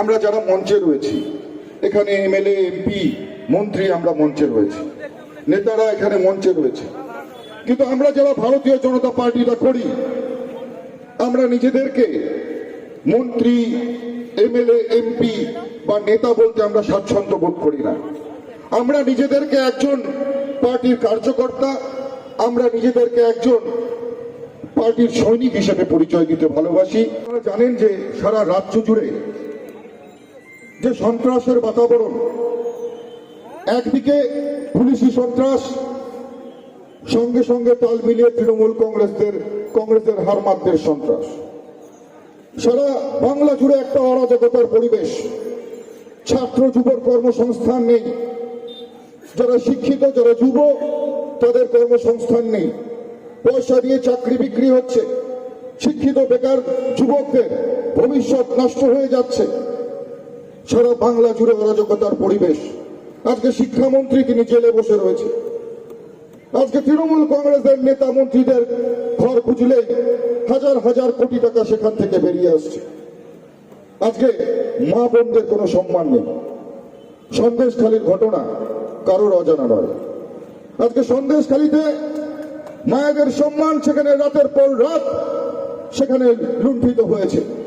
আমরা যারা মঞ্চে রয়েছি, এখানে এমএলএ, এমপি, মন্ত্রী আমরা মঞ্চে রয়েছি। নেতারা এখানে মঞ্চে রয়েছে। কিন্তু আমরা যারা ভারতীয় জনতা পার্টিটা করি, আমরা নিজেদেরকে মন্ত্রী, এমএলএ, এমপি বা নেতা বলতে আমরা স্বাচ্ছন্দ্য বোধ করি না। আমরা নিজেদেরকে একজন পার্টির কার্যকর্তা, আমরা নিজেদেরকে একজন পার্টির সৈনিক হিসেবে পরিচয় দিতে ভালোবাসি। আপনারা জানেন যে সারা রাজ্য জুড়ে যে সন্ত্রাসের বাতাবরণ, একদিকে পুলিশি সন্ত্রাস, সঙ্গে সঙ্গে তাল মিলিয়ে তৃণমূল কংগ্রেসদের, কংগ্রেসের হারমাতদের সন্ত্রাস। সারা বাংলা জুড়ে একটা অরাজকতার পরিবেশ, ছাত্র যুবর কর্মসংস্থান নেই। যারা শিক্ষিত, যারা যুব তাদের কর্মসংস্থান নেই। পয়সা দিয়ে চাকরি বিক্রি হচ্ছে। শিক্ষিত বেকার যুবকদের ভবিষ্যৎ নষ্ট হয়ে যাচ্ছে। সারা বাংলা জুড়ে অরাজকতার পরিবেশ। আজকে শিক্ষামন্ত্রী তিনি জেলে বসে রয়েছে। আজকে তৃণমূল কংগ্রেসের নেতা মন্ত্রীদের ঘর খুঁজলেই হাজার হাজার কোটি টাকা সেখান থেকে বেরিয়ে আসছে। আজকে মা বোনদের কোনো সম্মান নেই। সন্দেশখালীর ঘটনা কারোর অজানা নয়। আজকে সন্দেশখালীতে মায়েদের সম্মান সেখানে রাতের পর রাত সেখানে লুণ্ঠিত হয়েছে।